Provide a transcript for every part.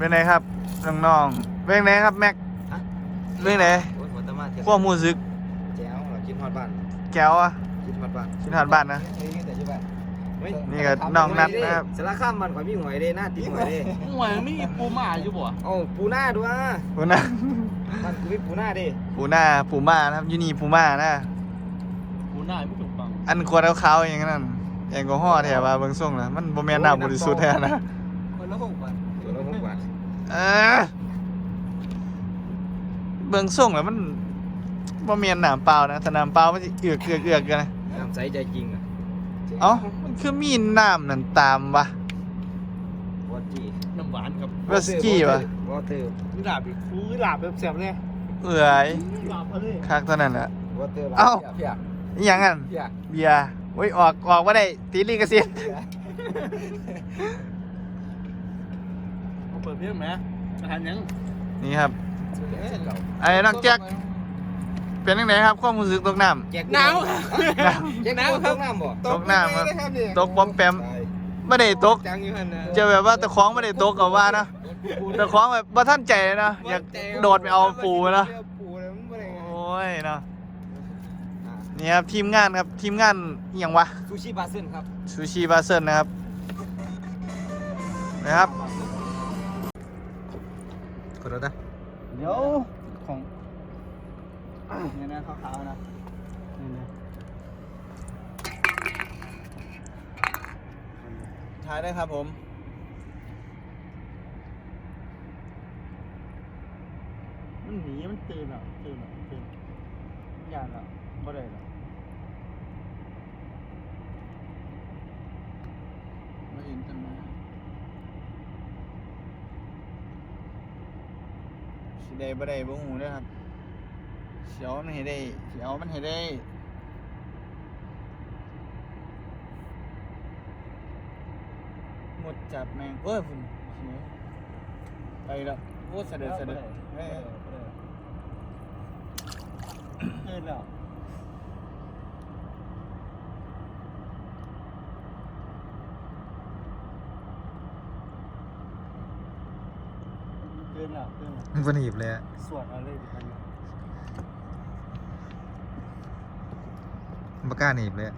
เป็นไงครับน้องๆเป็นไงครับแม็กฮะเป็นไงโอ้ยหัวตะมาเที่ยวความรู้สึกแจ๋วเรากินฮอดบ้านแก้วอะกินฮอดบ้านกินฮอดบ้านนะ เฮ้ยแต่อยู่บ้านเฮ้ยนี่ก็น้องนัดนะครับ สารข้ามมันข่อยมีหวยเด้หน้าตีหวยเด้หวยมีปูหมาอยู่บ่เอ้าปูหน้าด้วยปูน่ามันกูมีปูหน้าเด้ปูน่าปูม่านะครับยูนี่ปูม่านะ ปูหน้าไม่ถูกฟังอันขวดขาวๆอย่างนั้นแอลกอฮอล์แถวว่าเบิ่งส่งนะมันบ่แม่นน้ำบริสุทธิ์แท้นะคนละหกบาทคนละหกบาท เออเบิ่งส่งแล้วมันบ่แม่นน้ำเปล่านะแต่น้ำเปล่ามันสิเอือกเอือกเอือกกันนะน้ำใสใจจริงอะเอ้ามันคือมีน้ำนั่นตามวะ วอตจี้น้ำหวานกับวิสกี้วะ วอเตอร์หลาบอีกฟูหลาบแบบแสบเลยเอื่อยหลาบมาเลยคักเท่านั้นแหละ วอเตอร์เอ้า เพียอีหยังอันเพียเบียร์โอ้ยออกออกบ่ได้ตีลีกสิทธิ์เอา เปิดเพียงไหมอาหารยังนี่ครับเอ้ยเราไอ้น้องแจ็คเป็นจังไดครับความรู้สึกตกน้ำแจ็คหนาว แจ็คหนาวครับ ตกน้ำบ่ตกน้ำครับบตกปอมแปมไม่ได้ตก จังอยู่หั่นนะเจอแบบว่าตะคล้องไม่ได้ตกกับว่านะตะคล้องแบบบ่ท่านใจเลยนะอยากโดดไปเอาปูนะปูเลยมันบ่ได้ไงโอ้ยเนาะนี่ครับทีมงานครับทีมงานอหย่างวะซูชิบาซึนครับซูชิบาเซนนะครับนะครับกด รถนะเดี๋ยวของเนี่ยนะขาวๆนะนี่นะถ่ายได้ครับผม มันหนีมันตื่นอะตื่นอะตื่นมันยานอะบ่ได้หรอก มาเห็นกันมา สิได้บ่ได้บ่ฮู้เด้อครับเสียวมันให้ได้เสียวมันให้ได้หมดจับแมงเอ้ยพุ่นเสียไปแล้วโอ้เสด็จเสด็จเอ้ยตื่นแล้ว ตื่นแล้วตื่นแล้วมันบ่หนีบเลยอะสวดเอาเลยดิพันบ่กล้าหนีบเลยอะ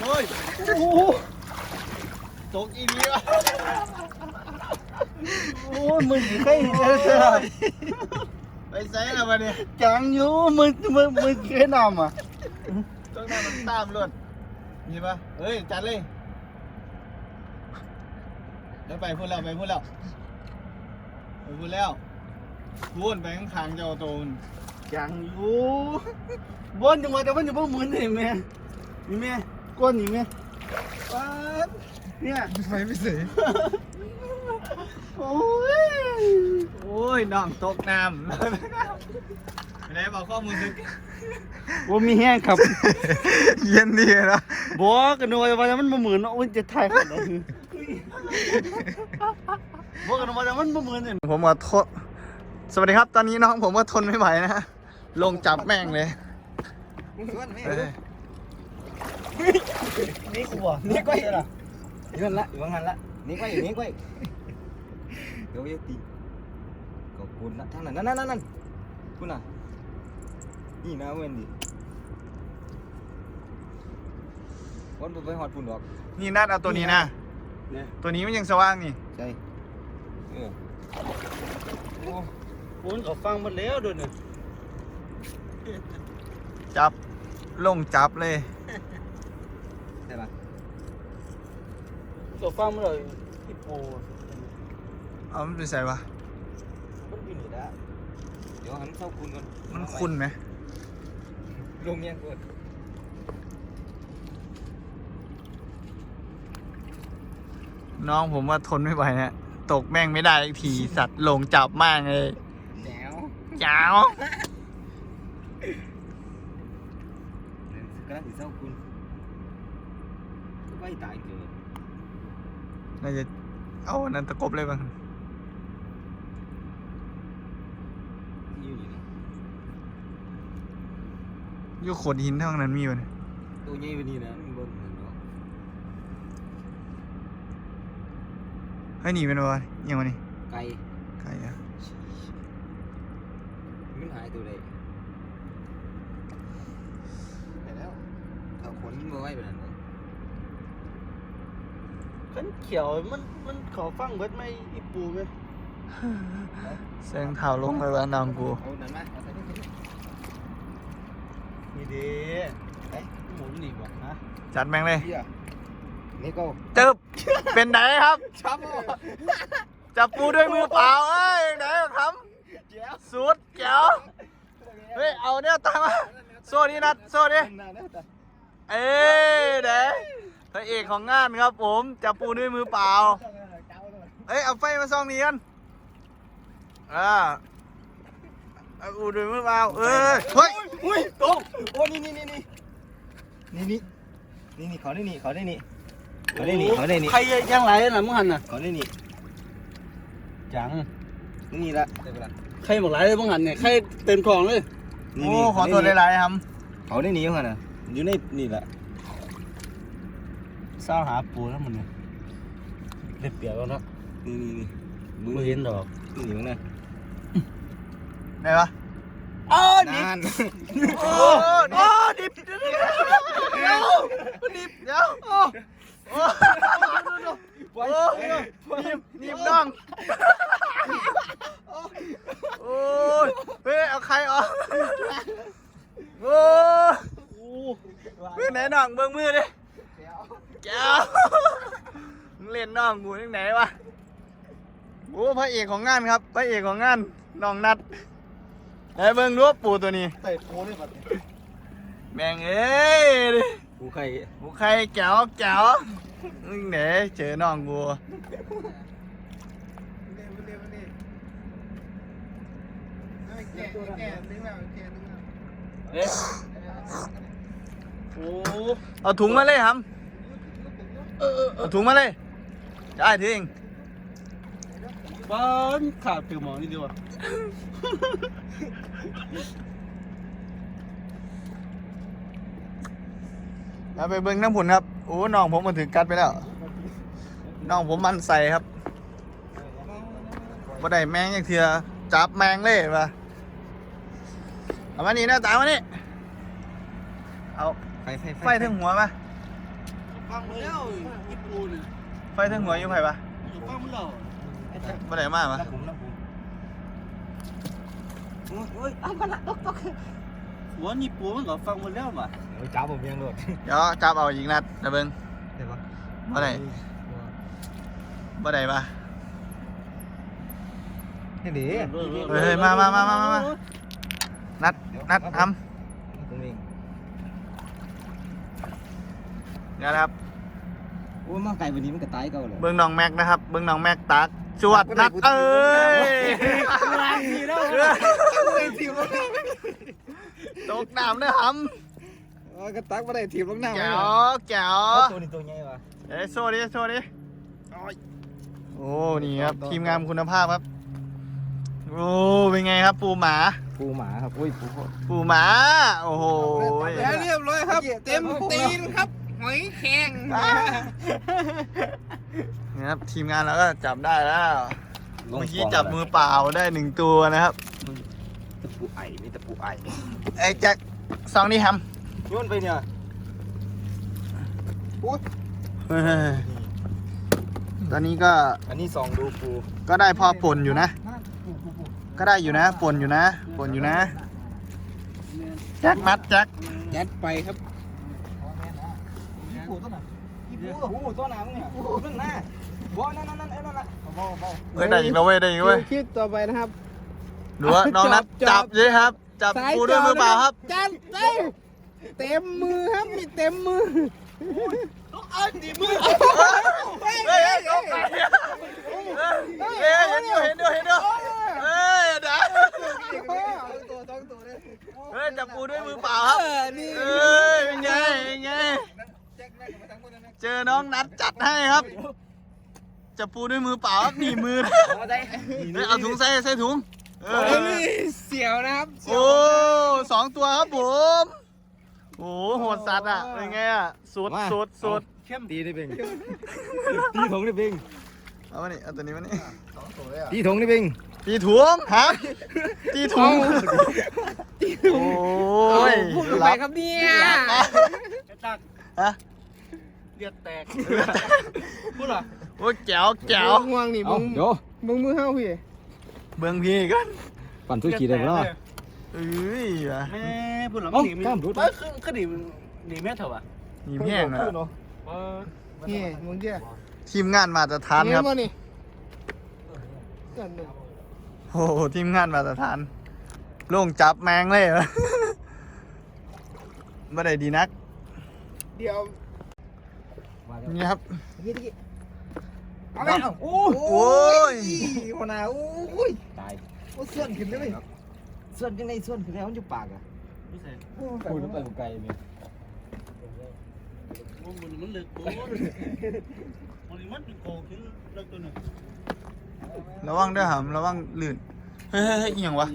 โอ้ยโอ้โหตกอีนี้วะโอ้ยมึงใครเจอเธอไปใส่แล้วบัดนี้จังอยู่มึงมึงมึงเคยนำอะต้องได้มันตามรถ มีปะเฮ้ย จัดเลยเดี๋ยวไปพูดแล้วไปพูดแล้วไปพูดแล้วพูดไปข้างๆเจ้าโตนจังอยู่บนจังหวะแต่มันอยู่บนมือนี่แม่นี่แม่ก้นนี่แม่ป๊าดเนี่ยไปไม่เสียโอ้ยโอ้ยน้องตกน้ำ ไหนบอกข้อมูลสึกว่ามีแห้งครับเย็นดีนะบอกกันหน่อยว่ามันบ่เหมือนเนาะมันจะถ่ายกันเนาะบอกกันว่ามันบ่เหมือนเนี่ยผมก็ทนสวัสดีครับ ตอนนี้น้องผมก็ทนไม่ไหวนะฮะลงจับแม่งเลยมึงชวนไหมเออนี่กูบ่นี่ก้อยละยืนละอยู่ข้างหันละนี่ก้อยอยู่นี่ก้อยเดี๋ยวเยตีขอบคุณนะท่านนั่นนั่นนั่นนั่นคุณน่ะ นี่นะเว้นดิวันไปหอดปุ่นดอก นี่นัดเอาตัวนี้นะ เนี่ยตัวนี้มันยังสว่างนี่ใช่เออโอ้โอนก็ฟังหมดแล้วเด้วยเนี่ยจับลงจับเลยใช่ปะก็ฟังหมดเลยที่โปเอามันไปใส่วะมันอยู่นี่ละเดี๋ยวหันเข้าคุณก่อนมันคุ้นไหม ลงยังก่อนน้องผมว่าทนไม่ไหวนะตกแม่งไม่ได้อีกทีสัตว์ลงจับมากเลยแจ๋วจ้าวกำลังสิเข้าคุณก็ไม่ตายเกินน่าจะเอาอันนั้นตะกบเลยบ้าง ที่อ ยู่นี่อยู่โขดหินเท่านั้นมีวะเนี่ยตัวตัวใหญ่ไปนี่นะมันบนนั่นเนาะเฮ้ยหนีเป็นวะยังวะนี่ไก่ไก่อะมันหายตัวใดไปแล้วเอาขนมันบ่ไหวไปนั่นเนาะขันเขียวมันมันขอฟังเบิดไหมอีปูไหม เสียงเท้าลงไปว่าน้องกู เอานั่นมาเอาไปนี่ นี่เด้ไอ้หมุนนี่บ่ฮะจัดแม่งเลยเหี้ยนี่ก็ตึบ เป็นไหนครับ ช้ำบ่จับปูด้วยมือเปล่าเอ้ยไหนครับสุดแจ๋วเฮ้ยเอาเนี่ยตามมาโซ่ดีนัดโซ่ดินานแล้วแต่เอ้ยเด้พระเอกของงานครับผม จับปูด้วยมือเปล่า เอ้ยเอาไฟมาส่องนี้กันอ่าเอูดูมือเปล่าเอ้ยเฮ้ยอุ้ยตกโอ้นี่นี่นี่นี่นี่นี่นี่ขอได้นี่ขอได้นี่ขอได้นี่ขอได้นี่ใครยังไหลน่ะมึงหันน่ะขอได้นี่จังนี่ละใครบอกไหลเลยมึงหันเนี่ยใครเต็มคลองเลยโอ้ขอตัวไลายๆครับขอได้นี่มึงหันน่ะอยู่ในนี่แหละเศร้าหาปูแล้วมันเนี่ยเด็บเปียกแล้วนะนี่นี่นี่มึงเห็นดอกนี่มึงนะ ไหนวะอ้าวนานโอ้โอ้ดิบเดี๋ยวเดี๋ยวดิบเดี๋ยวโอ้โอ้โอ้ดิบดิบน้องโอ้ยเฮ้ยเอาใครออกโอ้ยโอ้มือไหนน้องเบิ่งมือดิแก้วมึงเล่นน้องกูที่ไหนวะโอ้พระเอกของงานครับ พระเอกของงานน้องนัด ไหนเบิ่งดูปูตัวนี้เตะโคเลยบัดนี้แม่งเอ้ยดิกูใครกูใครแก้วแก้วมึงไหนเจอน้องกูเอ๊ะโอ้เอาถุงมาเลยครับ เอาถุงมาเลยจ่ายทิ้ง บ้านขาดตือหมอนี่ดีกว่าเอาไปเบิ่งน้ำผุนครับโอ้น้องผมมันถึงกัดไปแล้วน้องผมมันใส่ครับบ่ได้แมงอย่างเถื่อจับแมงเลยปะเอามานี่นะตามมานี่เอาไฟไฟไฟถึงหัวปะฟังมาแล้วอีปูนี่ไฟถึงหัวอยู่ไผปะอยู่ฟังมาแล้ว บ่ได้มาปะนักผมนักผมโอ้ยหัวนี่ปูมันก็ฟังมาแล้วว่ะโอ้ยจ้าผมยังโดดเดี๋ยวจับเอาอีกนัดนะเบิ่งได้ปะบ่ได้บ่ได้ปะนี่ดิเฮ้ยมามามามามานัดนัดทผมเองำเดี๋ยวนะครับ โอ้ยมาไก่วันนี้มันก็ตายเก่าเลยเบิ่งน้องแม็กนะครับ เบิ่งน้องแม็กตักจวดนัดเอ้ยตกน้ำเด้อหโอ้ยก็ตักมาได้ทีมลงน้ำำแจ๋วแจ๋วตัวนี้ตัวใหญ่ปะเอ้ยโซ่ดิโซ่ดิโอ้นี่ครับทีมงานคุณภาพครับโอ้เป็นไงครับ ปูหมา ปูหมาครับอุ้ยปูปูหมา โอ้โหแล้วเรียบร้อยครับ เต็มตีนครับ หอยแข็งนี่ครับทีมงานเราก็จับได้แล้วเมื่อกี้จับมือเปล่าได้หนึ่งตัวนะครับตะปูไอนี่ตะปูไอไอ้แจ็คซองนี่ฮัมโยนไปเนี่ยเฮ้ยตอนนี้ก็อันนี้สองดูปูก็ได้พอป่นอยู่นะ ก็ได้อยู่นะป่นอยู่นะป่นอยู่นะแจ็คมัดแจ็คยัดไปครับ ปูต้นไหนปูต้นไหนมึงเนี่ยปูนั่นนะบ่นั่นนั่นนั่นนั่นนั่นเบาเบาเฮ้ยได้อีกแล้วเว้ยได้อีกแล้วเว้ยคลิปต่อไปนะครับดูว่าน้องนัดจัจับบเลยครับ จับสายปูด้วยมือเปล่าครับจันเต็มเต็มมือครับมีเต็มมือเฮ้ยเฮ้ยยกไปเฮ้ยเห็นอยู่เห็นอยู่เห็นอยู่เฮ้ยเดี๋ยวเฮ้ยจับปูด้วยมือเปล่าครับนี่เอ้ยเป็นไงเป็นไง เจอน้องนัดจัดให้ครับ จะปูด้วยมือเปล่าครับหนีมือนะเฮ้ยเอาถุงใส่ใส่ถุงเออเสียวนะครับโอ้สองตัวครับผมโอ้โหโหดสัตว์อะเป็นไงอะสุดมาสุดสุดเข้มตีได้เบ่งตีถงได้เบ่งเอามานี่เอาตัวนี้มานี่สองตัวเลยอะตีถงได้เบ่งตีถุงฮะตีถุงโอ้ยพูดลงหไปลับครับเนี่ยไอ้ตักฮะ เลือดแตกพูดเหรอโอ้ยแจ๋วแจ๋วง่วงนี่เอามึงเดี๋ยวมึงมือเห้าพี่เบิ่งพี่กันปั่นช่วยขี่ได้บ่ล่ะเอ้ยว่ะแม่พูดเหรอเอ้าหนีมันกล้ามรุดเอ้ยคือคือหนีหนีแม่เถอะวะมีแห้งอะเออนี่มึงเดียทีมงานมาตรฐานครับเห็นี่เกินหนึ่งโอ้โหทีมงานมาตรฐานโล่งจับแมงเลยเหรอ ไม่ได้ดีนัก เดี๋ยว นี่ครับเอาไปเอาโอ้โอ้ยหัวหน้าโอ้ยตายโอ้เสื่อนขึ้นได้ไหมส่วนจังไดส่วนคือแล้วมันอยู่ปากอะไม่ใช่พูดไปไกลเนี่ยโอ้มันมันเลือกโอ้มันมันเป็นโกขึ้นเลือกตัวหนึ่งระวังเด้วยหำระวังลื่นเฮ้ยเฮ้ยเฮ้ยอหย่างวะ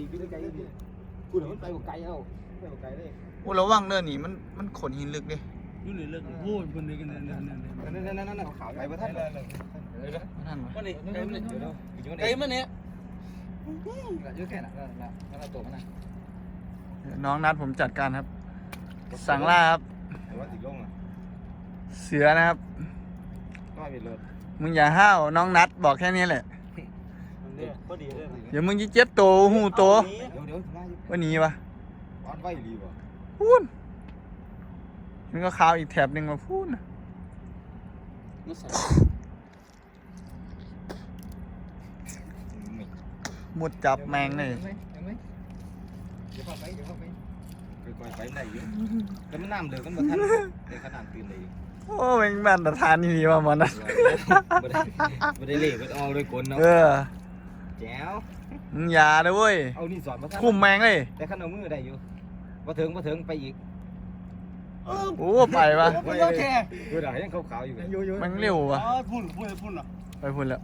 พูดมันไปไกลเอาไปไกลเลยโอ้ระวังเด้อนี่มันมันขนหินลึกดิ อยู่ในเลือกพูดคนนี้กันเนี่ยเนี่ยเนี่ยนั่นนั่นนั่นนั่นไปบ่ทันเลยไม่ทันวะวันนี้ไก่มันเดี๋ยวเดี๋ยวไก่มันเนี่ยเยอะแค่น่ะนั่นนั่นตัวมันน่ะน้องนัดผมจัดการครับ สั่งล่าครับแต่ว่าติดลงอะเสือนะครับก็ไม่เป็นรถมึงอย่าห้าวน้องนัดบอกแค่นี้แหละเนี่ยพอดีเลยเดี๋ยวมึงจะเจ็บโตหูโตเดี๋ยวเดี๋ยวมาอยู่วันนี้วะร้อนไฟรีบ่พูน มันก็ขาวอีกแถบหนึ่งมาพูนน่ะหมดจับแมงเลยเดี๋ยวเข้าไปเดี๋ยวเข้าไปค่อยๆไปได้อยู่แต่มันน้ำเดือดกันบ่ทันแต่ขนาดตื่นเลยโอ้แมงมันตรฐานนี่ดีว่ามันนะบ่ได้บ่ได้เละบ่ได้เอาเลยกลเนาะเออแจ๋วมึงอย่าเลยเว้ยเอานี่สอนบ่ทันคุมแมงเลยแต่คันเอามือได้อยู่บ่ถึงบ่ถึงไปอีก โอ้ไปวะไม่ต้องแค่ดูดายังขาวๆอยู่เลยแมงเร็ววะอ๋อพูดพูดพูดเหรอไปพุ่นแล้ว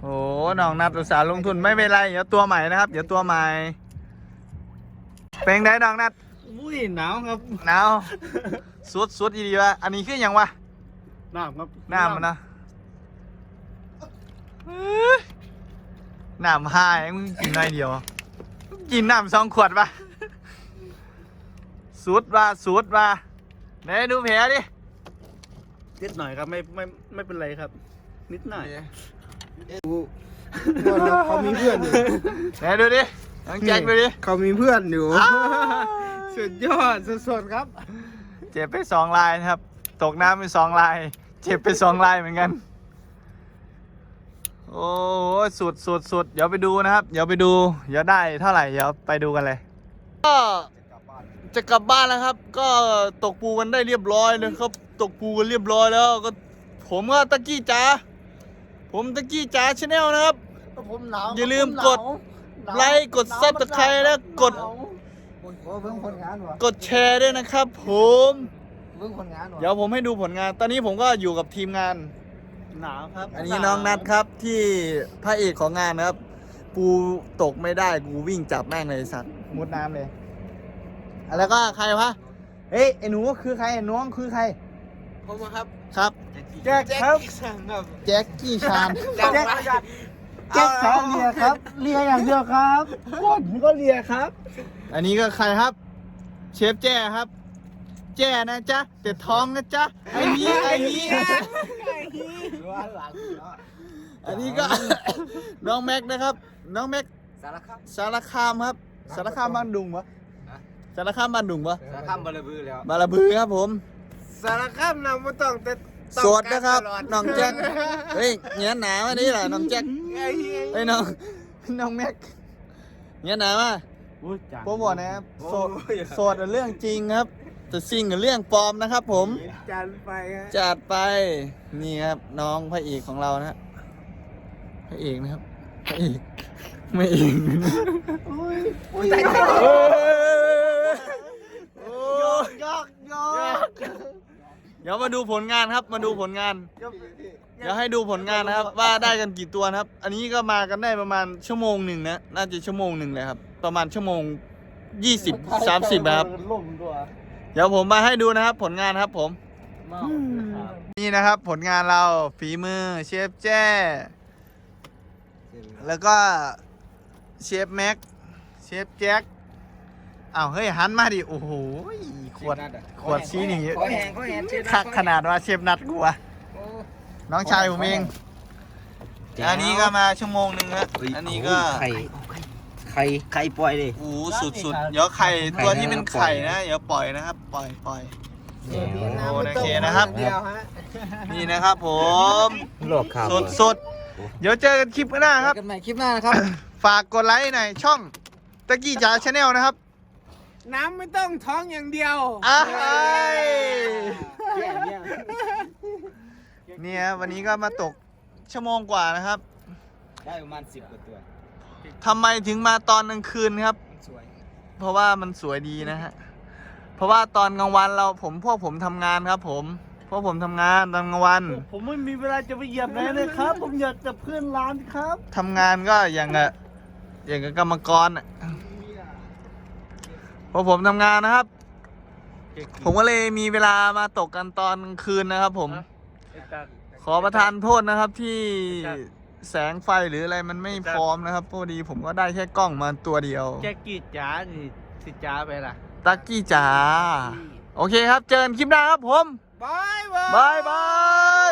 โอ้น้องนัดอุตส่าห์ลงทุนไม่เป็นไรเดี๋ยวตัวใหม่นะครับเดี๋ยวตัวใหม่เป็นไงน้องนัดอุ้ยหนาวครับหนาวสุดสุดอีดีวะอันนี้คือหยังวะน้ำครับน้ำมันนะเอ้ยน้ำหายมึงกินหน่อยเดียว กินน้ำสองขวดปะ สุดว่าสุดว่าไหนดูแผลดินิดหน่อยครับไม่ไม่ไม่เป็นไรครับ นิดหน่อยเขามีเพื่อนอยู่ไหนดูดิน้องแจ็คดูดิเขามีเพื่อนอยู่สุดยอดสดๆครับ เจ็บไปสองลายนะครับ ตกน้ำไปสองลาย เจ็บไปสองลายเหมือนกัน โอ้โหสุดสุดสุดเดี๋ยวไปดูนะครับ เดี๋ยวไปดู เดี๋ยวได้เท่าไหร่ เดี๋ยวไปดูกันเลยก็ จะกลับบ้านแล้วครับ ก็ตกปูกันได้เรียบร้อยเลยครับ ตกปูกันเรียบร้อยแล้วก็ ผมก็ตะกี้จ๋าผมตะกี้จ๋าชาแนลนะครับ ผมหนาวอย่าลืมกดไลค์กดซับสไครต์และกดโอ้เพิ่งผลงานวะกดแชร์ด้วยนะครับ ผมเพิ่งผลงานวะเดี๋ยวผมให้ดูผลงาน ตอนนี้ผมก็อยู่กับทีมงานหนาวครับ อันนี้น้องนัดครับที่พระเอกของงานนะครับ ปูตกไม่ได้กูวิ่งจับแม่งเลยไอ้สัตว์มุดน้ำเลยอะ แล้วก็ใครวะเฮ้ยไอ้หนูคือใครไอ้น้องคือใคร ผมครับครับ แจ็คครับสั่งครับ แจ็คกี้ชานแจ็ค แจ็คสองเลียครับเลียอย่างเดียวครับก้นก็เลียครับ อันนี้ก็ใครครับ เชฟแจ้ครับ แจ้นะจ๊ะแต่ท้องนะจ๊ะไอ้นี้ไอ้นี้อันนี้ก็ น้องแม็กนะครับ น้องแม็กสารคามสารคามครับสารคามบ้านดุงปะ สารคามบ้านดุงปะสารคามบาระบือแล้วบาระบือครับผม สารคามนำมาต้องแต่โสดนะครับน้องแจ็คเฮ้ยเงี้ยหนาวันนี้แหละน้องแจ็คเฮ้ยน้องน้องแม็กเงี้ยหนามาโปรโมทนะครับโสดโสดเป็นเรื่องจริงครับแต่สิ่งกับเรื่องปลอมนะครับ ผมจันไปฮะจัดไปนี่ครับน้องพระเอกของเรานะฮะพระเอกนะครับพระเอกไม่เองโอ้ยโอ้ยยอกยอก เดี๋ยวมาดูผลงานครับ มาดูผลงาน เดี๋ยวให้ดูผลงานนะครับ ว่าได้กันกี่ตัวนะครับ อันนี้ก็มากันได้ประมาณชั่วโมงหนึ่งนะ น่าจะชั่วโมงหนึ่งเลยครับ ประมาณชั่วโมงยี่สิบสามสิบครับล่มตัวเดี๋ยวผมมาให้ดูนะครับ ผลงานครับผม นี่นะครับ ผลงานเราฝีมือเชฟแจ้ แล้วก็เชฟแม็ก เชฟแจ็ค อ้าวเฮ้ยหันมาดิโอ้โหขวดขวดชี้นี่ขอแหงขอแหงเชฟคักขนาดว่าเชฟนัดกูอะน้องชายผมเองอันนี้ก็มาชั่วโมงหนึ่งครับอันนี้ก็ไข่ไข่ไข่ปล่อยเลยโอ้โหสุดๆเดี๋ยวไข่ตัวที่เป็นไข่นะเดี๋ยวปล่อยนะครับ ปล่อยปล่อยโอ้โอเคนะครับเดียวฮะนี่นะครับผมโลกข่าวสดสดๆเดี๋ยวเจอกันคลิปหน้าครับกันใหม่คลิปหน้านะครับ ฝากกดไลค์หน่อยช่องตะกี้จ๋าชาแนลนะครับ น้ำไม่ต้องท้องอย่างเดียวอ้ายแย่เนี่ยเนี่ยวันนี้ก็มาตกชั่วโมงกว่านะครับได้ประมาณสิบกว่าตัวทำไมถึงมาตอนกลางคืนครับสวยเพราะว่ามันสวยดีนะฮะ เพราะว่าตอนกลางวันเราผมพวกผมทำงานครับ ผมพวกผมทำงานตอนกลางวันผมไม่มีเวลาจะไปเหยียบไหนเลยครับ ผมอยากจะเพื่อนร้านครับ ทำงานก็อย่างกับอย่างกับกรรมกรอะ พอผมทำงานนะครับ ผมก็เลยมีเวลามาตกกันตอนกลางคืนนะครับ ผม ขอประทานโทษนะครับ ที่แสงไฟหรืออะไรมันไม่พร้อมนะครับพอดีผมก็ได้แค่กล้องมาตัวเดียว แจ็กกี้จ๋านี่สิจ๋าไปล่ะตักกี้จ๋าโอเคครับ เจอกันคลิปหน้าครับผม บายบาย บายบาย